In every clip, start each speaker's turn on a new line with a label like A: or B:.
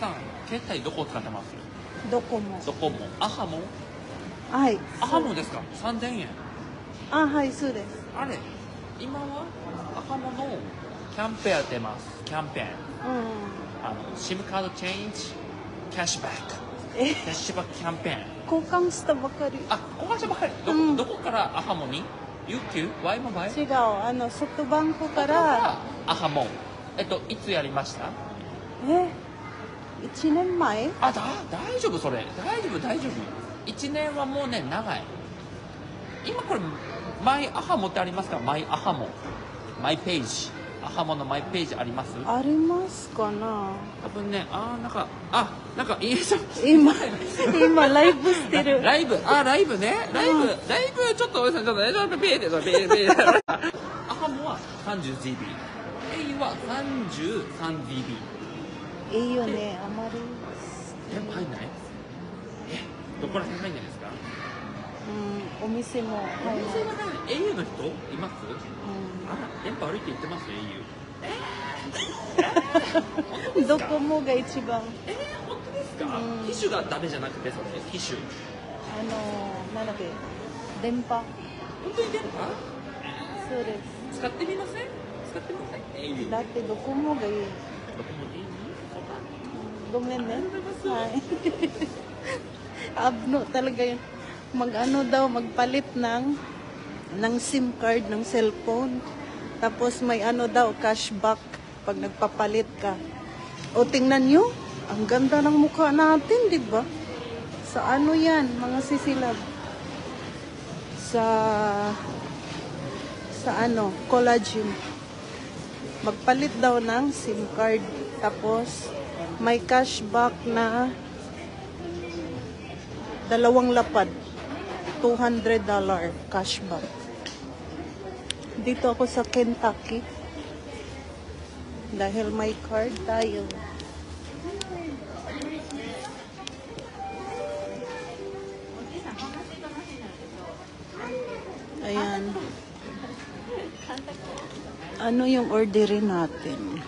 A: さん携帯どこ使ってます？
B: どこも
A: どこもアハモ
B: はい。
A: アハモですか？3000円。
B: あはいそうです。
A: あれ今は？アハモのキャンペーンやってます。キャンペーン。
B: う
A: あの SIM カードチェンジ？キャッシュバック
B: んえ？
A: キャッシュバックキャンペーン。
B: 交換したばかり。
A: あ交換したばかり。どこ,、
B: うん。
A: どこからアハモに？UQ? Y モバイ？ル
B: 違う。あのソフトバンクか
A: だ
B: ら
A: アハモえっといつやりました？
B: え？1年前？
A: あだ大丈夫それ。大丈夫大丈夫。1年はもうね長い。今これマイアハモってありますか？マイアハモ。マイページ。アハモのマイページあります？
B: ありますかな？
A: 多分ねあーなんかあなんかいいじゃん
B: 今今ライブしてる。
A: ライブ。あライブね。ライブ、
B: うん。
A: ライブちょっとおじさんちょっとねちょっとピーってちょっとピーピーアハモは 30GB au は 33dB
B: いいよねあまり。
A: 電波入んない？えどこら辺入んないですか？
B: うんお店も。
A: お
B: 入る
A: 店の中に au の人？います？
B: う
A: あら電波悪いって言ってます au
B: んドコモが一番。
A: えー、本当ですか、
B: うん。
A: 機種がダメじゃなくてそれ機種。
B: あのなんだっけ？電波。
A: 本当に電波？
B: そうです。
A: 使ってみません？使ってみません？au
B: だってドコモがいい。
A: どこもいい
B: gumende. Hi. Abno talaga yun. Mag-ano daw, magpalit ng ng SIM card ng cellphone. Tapos may ano daw, cashback pag nagpapalit ka. O tingnan nyo, ang ganda ng mukha natin, di ba? Sa ano yan, mga sisilab? Sa sa ano, collagen. Magpalit daw ng SIM card. Tapos, may cashback na dalawang lapad. $200 cashback. Dito ako sa Kentucky. Dahil may card tayo. Ayan. Ano yung orderin natin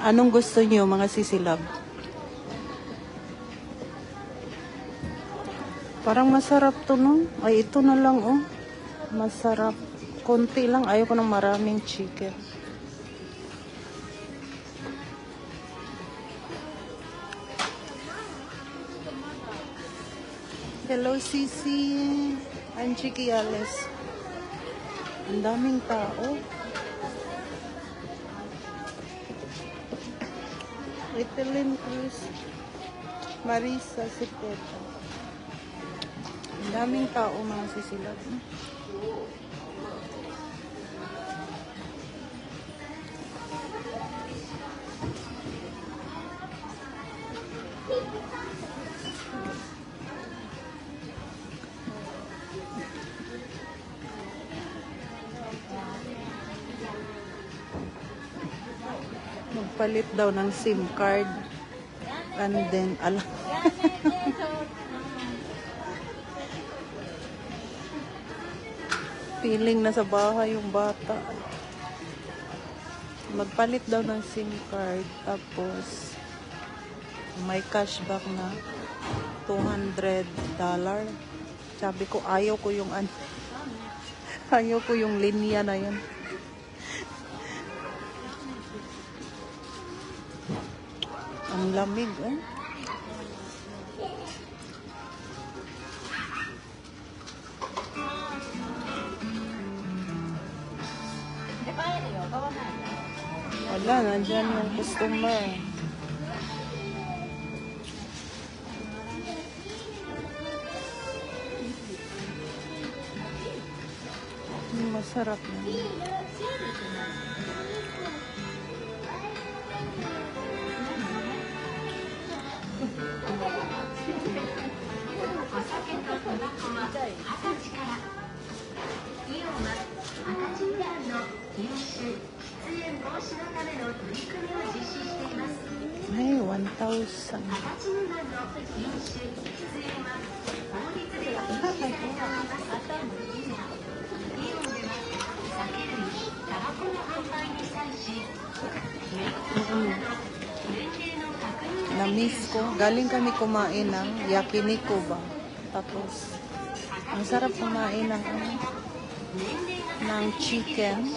B: anong gusto niyo mga sisilab Parang masarap to, no? Ay, ito na lang, oh. Masarap. Konti lang. Ayaw ko ng maraming chicken. Hello, Sisi. I'm Chiki Alice. Ang daming tao. Ritalin Cruz. Marisa Sipeta. Ang daming tao mga sisilab. Magpalit daw ng SIM card. And then, alam. Feeling na sa bahay yung bata. Magpalit daw ng SIM card. Tapos, may cashback na $200. Sabi ko, ayaw ko yung ano. Ayaw ko yung linya na yan. Ang lamig, eh. Wala, nandyan yung customer. Masarap na. 1,000. Mm. Na-miss ko. Galing kami kumain ng yakiniku ba. Tapos, ang sarap kumain ng ano, ng chicken.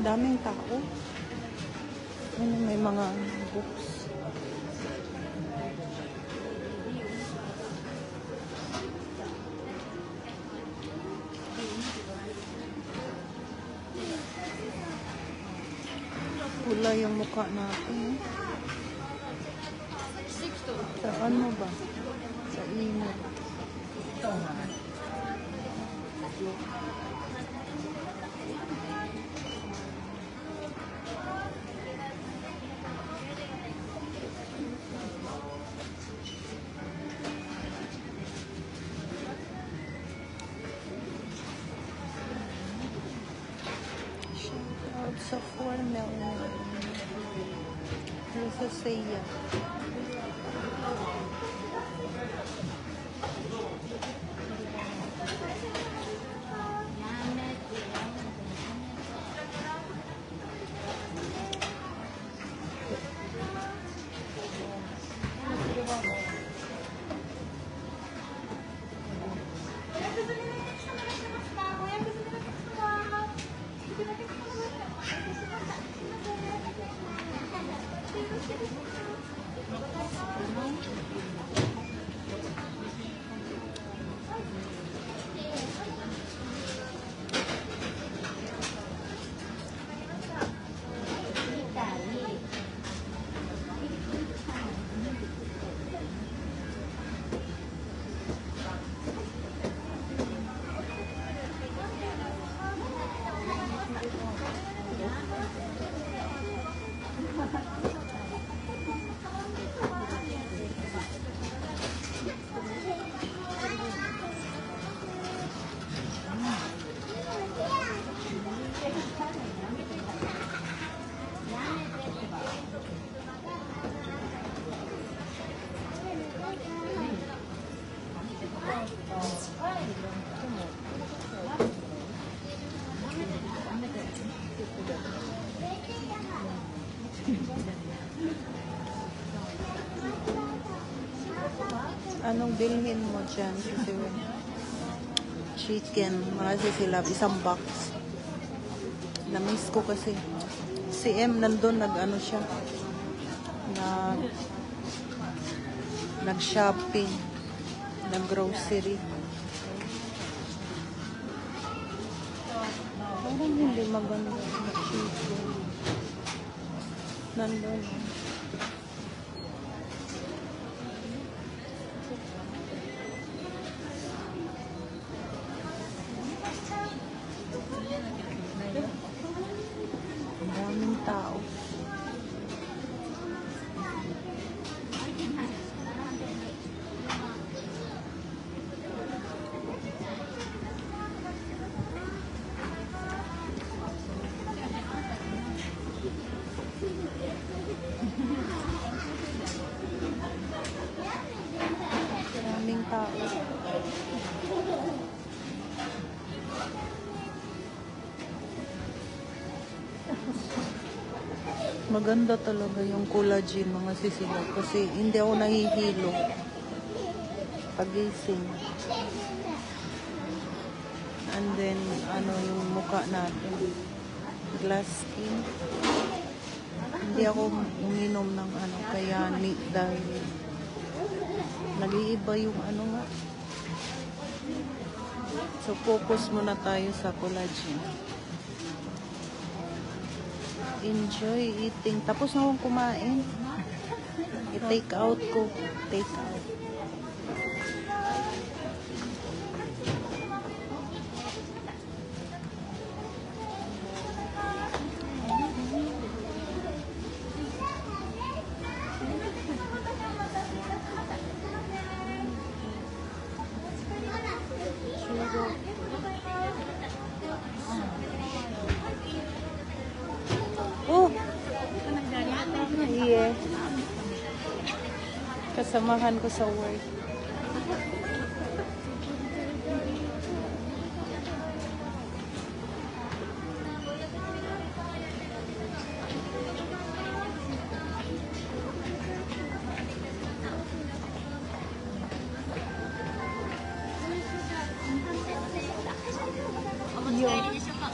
B: Daming tao. Ano, may mga books. Pula yung mukha natin. eh. Shout out sa 4 million. Sa Anong bilhin mo dyan? Chicken. Marami sila. Isang box. Na-miss ko kasi. Si M nandun nag-ano siya. Nag nag-shopping. Nag-grocery. Parang hindi maganda Nandun. Maganda talaga yung collagen mga sisilog kasi hindi ako nahihilo pagising. And then, ano yung mukha natin. Glass skin. Hindi ako uminom ng ano, kaya ni dahil nag-iiba yung ano nga. So, focus muna tayo sa collagen. Enjoy eating. Tapos na akong kumain. I-take out ko. Take out. Kasamahan ko sa work.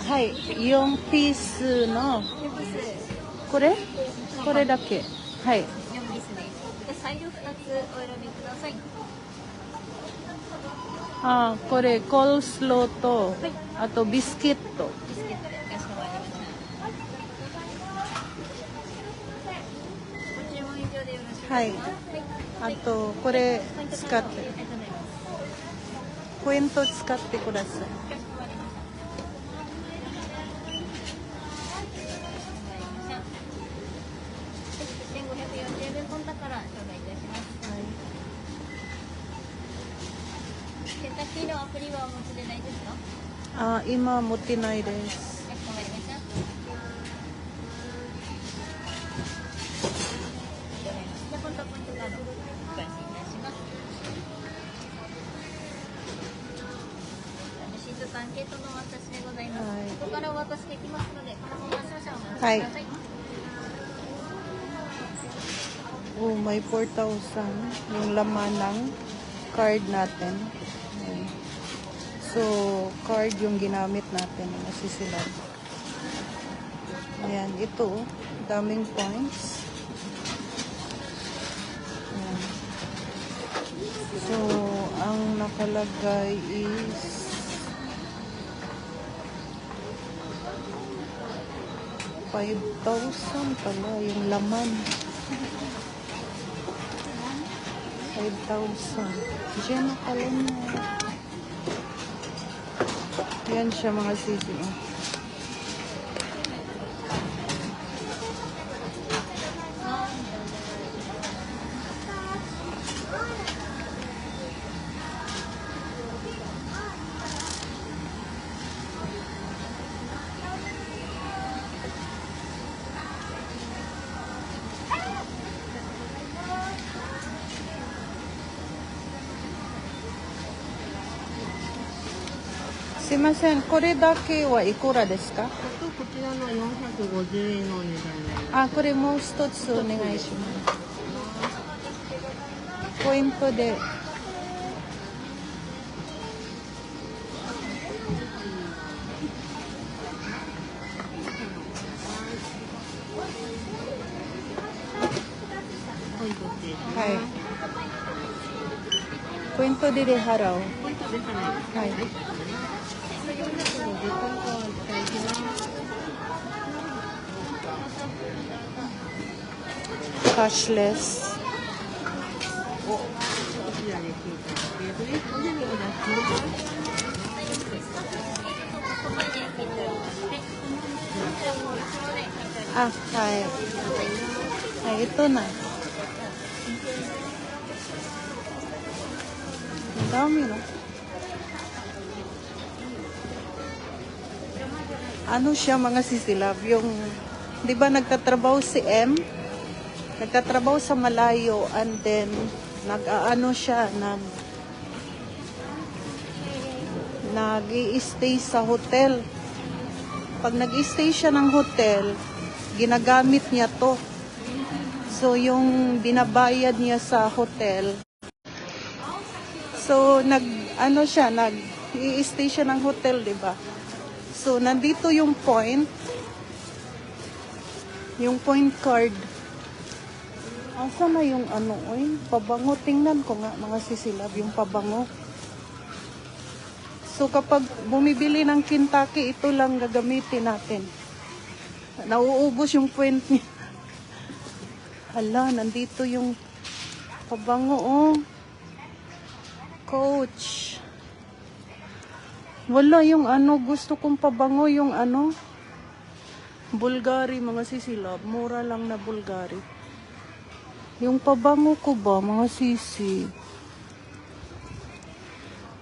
B: はい、4ピースの、これこれだけ。はい。
C: 4ですね。で、サイド2つお選びください。
B: あ、これ、コールスローと、あとビスケット。
C: ビスケットでかしこまりました。ご注文以上でよろしいですか
B: はい。あと、これ、使って、
C: ありがとうございます。
B: コイント使ってください。あ今持ってないです。
C: アンケートのお渡しでございます、
B: はい、
C: ここからお渡しできますのでこのまま少々お待ちくだ
B: さい、
C: はい
B: Oh, may 4,000 yung laman ng card natin. So, card yung ginamit natin. Nasisilan. Ayan, ito. Daming points. Ayan. So, ang nakalagay is 5,000 pala yung laman. 5,000. Diyan na pala niya. Yan siya mga sisi. いません、これだけはいくらですか？
D: あとこちらの450円のお値段になります。
B: あ、これもう一つお願いします。ポイントで。はい。ポイントでで払う。
D: ポイントで払います。
B: はい。Cashless. Ah, kaya. Kaya ito na. Ang dami, no? Ano siya mga sisilab? Yung, di ba nagtatrabaho si M? Nagtatrabaho sa malayo and then nag-ano siya, nag nag stay sa hotel. Pag nag-stay siya ng hotel, ginagamit niya to. So, yung binabayad niya sa hotel, so, nag, ano siya, nag, i-stay siya ng hotel, di ba? So, nandito yung point. Yung point card. Asa na yung ano, oy? Pabango. Tingnan ko nga, mga sisilab, yung pabango. So kapag bumibili ng Kentucky, ito lang gagamitin natin. Nauubos yung point niya. Hala, nandito yung pabango, oh. Coach. Wala yung ano, gusto kong pabango yung ano. Bulgari, mga sisilab. Mura lang na Bulgari. Yung pabango ko ba, mga sisi?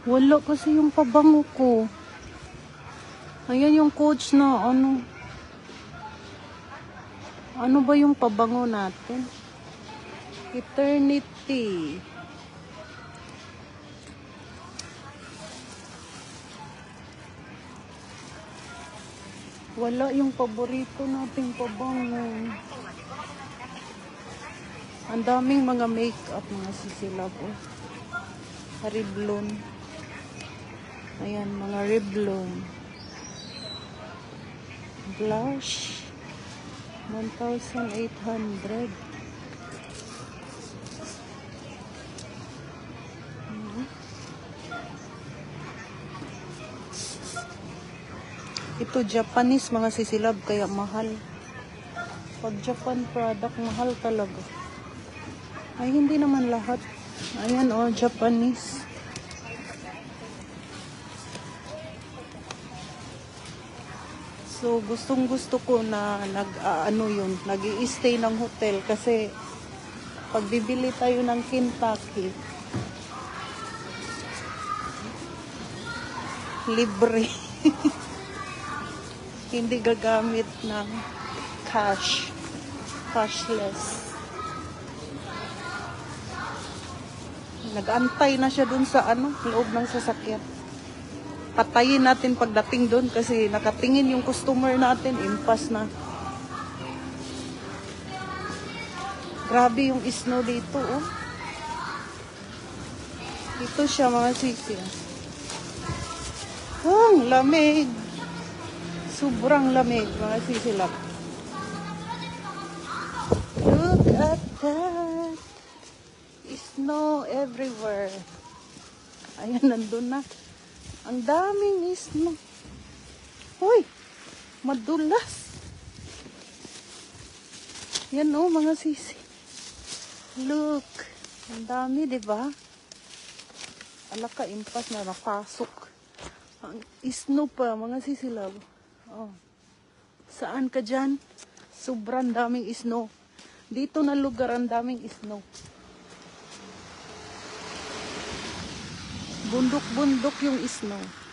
B: Wala kasi yung pabango ko. Ayan yung coach na ano. Ano ba yung pabango natin? Eternity. Wala yung paborito nating pabango. Ang daming mga makeup mga sisilab. Oh. Revlon. Ayan, mga Revlon. Blush. 1,800. Ito Japanese mga sisilab kaya mahal. Pag Japan product mahal talaga. Ay hindi naman lahat. Ayan oh, Japanese. So gustong gusto ko na nag ah, ano yun, nag stay ng hotel kasi pag bibili tayo ng Kentucky libre. Hindi gagamit ng cash. Cashless. Nag-antay na siya dun sa ano, loob ng sasakyan. Patayin natin pagdating dun kasi nakatingin yung customer natin, impas na. Grabe yung snow dito, oh. Ito siya mga sisi. Oh, lamig. Sobrang lamig, mga sisilap. Look at that. Snow everywhere. Ayan, nandun na. Ang daming snow. Uy, madulas. Yan oh, mga sisi. Look. Ang dami, di ba? Alaka, impas na napasok. Ang snow pa, mga sisilab. Oh. Saan ka dyan? Sobrang daming snow. Dito na lugar ang daming snow. Bundok-bundok yung snow.